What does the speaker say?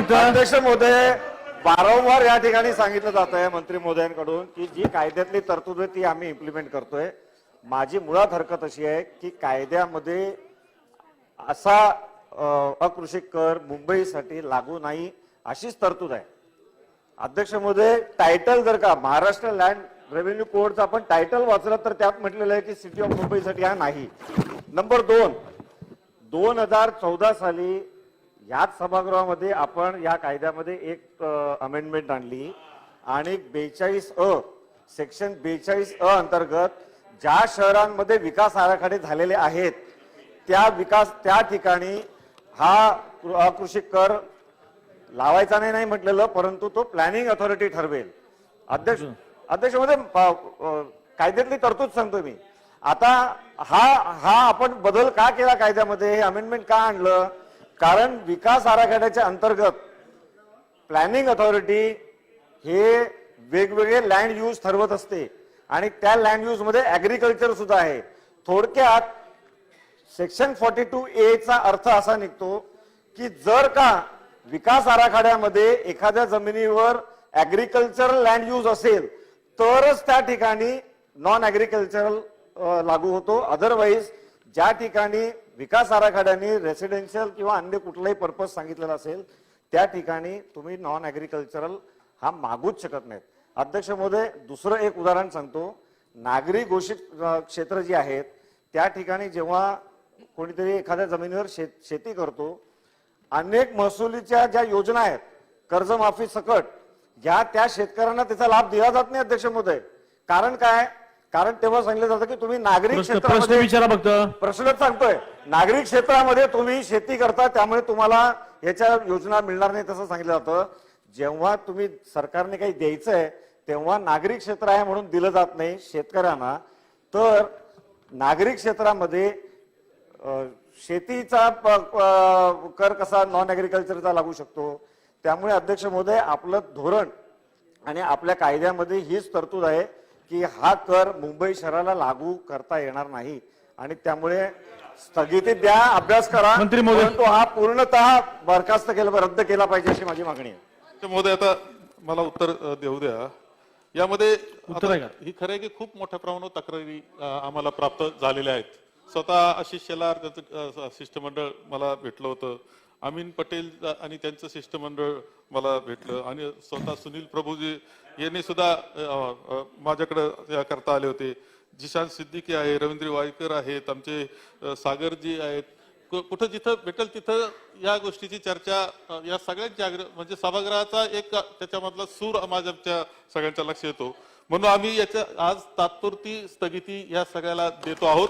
अध्यक्ष महोदय वारंवार या ठिकाणी सांगितलं जात आहे मंत्री महोदयांकडून की जी कायद्यातली तरतूद आहे ती आम्ही इम्प्लिमेंट करतोय. माझी मुळात हरकत अशी आहे की कायद्यामध्ये असा अकृषी कर मुंबईसाठी लागू नाही अशीच तरतूद आहे. अध्यक्ष महोदय टायटल जर का महाराष्ट्र लँड रेव्हेन्यू कोडचा आपण टायटल वाचलं तर त्यात म्हटलेलं आहे की सिटी ऑफ मुंबईसाठी हा नाही. नंबर दोन दोन हजार चौदा साली याच सभागृहामध्ये आपण या कायद्यामध्ये एक अमेंडमेंट आणली आणि बेचाळीस अ सेक्शन बेचाळीस अ अंतर्गत ज्या शहरांमध्ये विकास आराखडे झालेले आहेत त्या विकास त्या ठिकाणी हा अकृषी कर लावायचा नाही नाही म्हटलेलं परंतु तो प्लॅनिंग अथॉरिटी ठरवेल. अध्यक्ष अध्यक्षमध्ये कायद्यातली तरतूद सांगतोय मी. आता हा हा आपण बदल का केला कायद्यामध्ये? हे अमेंडमेंट का आणलं? कारण विकास आराखड्याच्या अंतर्गत प्लॅनिंग अथॉरिटी हे वेगवेगळे लँड यूज ठरवत असते. आणि त्या लँड यूजमध्ये ऍग्रिकल्चर सुद्धा आहे. थोडक्यात सेक्शन फॉर्टी टू ए चा अर्थ असा निघतो की जर का विकास आराखड्यामध्ये एखाद्या जमिनीवर ऍग्रिकल्चरल लँड यूज असेल तरच त्या ठिकाणी नॉन ऍग्रिकल्चरल लागू होतो. अदरवाईज ज्या ठिकाणी विकास आराखड्याने रेसिडेन्शियल किंवा अन्य कुठलाही पर्पज सांगितलेला असेल त्या ठिकाणी तुम्ही नॉन ॲग्रिकल्चरल हा मागूच शकत नाहीत. अध्यक्ष महोदय दुसरं एक उदाहरण सांगतो. नागरी घोषित क्षेत्र जी आहेत त्या ठिकाणी जेव्हा कोणीतरी एखाद्या जमिनीवर शेत शेती करतो अनेक महसुलीच्या ज्या योजना आहेत कर्जमाफी सकट ज्या त्या शेतकऱ्यांना त्याचा लाभ दिला जात नाही अध्यक्ष महोदय. कारण काय? कारण तेव्हा सांगितलं जातं की तुम्ही नागरिक प्रश्न क्षेत्रामध्ये विचारा फक्त. प्रश्नच सांगतोय. नागरिक क्षेत्रामध्ये तुम्ही शेती करता त्यामुळे तुम्हाला याच्या योजना मिळणार नाही तसं सांगितलं जातं. जेव्हा तुम्ही सरकारने काही द्यायचंय तेव्हा नागरिक क्षेत्र आहे म्हणून दिलं जात नाही शेतकऱ्यांना. तर नागरिक क्षेत्रामध्ये शेतीचा कर कसा नॉन ऍग्रिकल्चरचा लागू शकतो? त्यामुळे अध्यक्ष महोदय आपलं धोरण आणि आपल्या कायद्यामध्ये हीच तरतूद आहे. की हा कर मुंबई शहराला लागू करता येणार नाही. आणि त्यामुळे स्थगिती द्या अभ्यास करा मंत्री महोदय. परंतु हा पूर्णतः बरखास्त केला रद्द केला पाहिजे अशी माझी मागणी आहे. तर महोदय आता मला उत्तर अ, देऊ द्या. यामध्ये उत्तर आता आहे का? ही खरं आहे की खूप मोठ्या प्रमाणावर तक्रारी अ, आम्हाला प्राप्त झालेल्या आहेत. स्वतः आशिष शेलार त्यांचं अ, शिष्टमंडळ मला भेटलं होतं. अमीन पटेल आणि त्यांचं शिष्टमंडळ मला भेटलं. आणि स्वतः सुनील प्रभूजी यांनी सुद्धा माझ्याकडे या करता आले होते. जिशांत सिद्दीकी आहे रवींद्र वायकर आहेत आमचे सागरजी आहेत. कुठं जिथं भेटेल तिथं या गोष्टीची चर्चा या सगळ्यांच्या म्हणजे सभागृहाचा एक त्याच्यामधला सूर माझ्या सगळ्यांच्या लक्ष येतो. म्हणून आम्ही याच्या आज तात्पुरती स्थगिती या सगळ्याला देतो आहोत.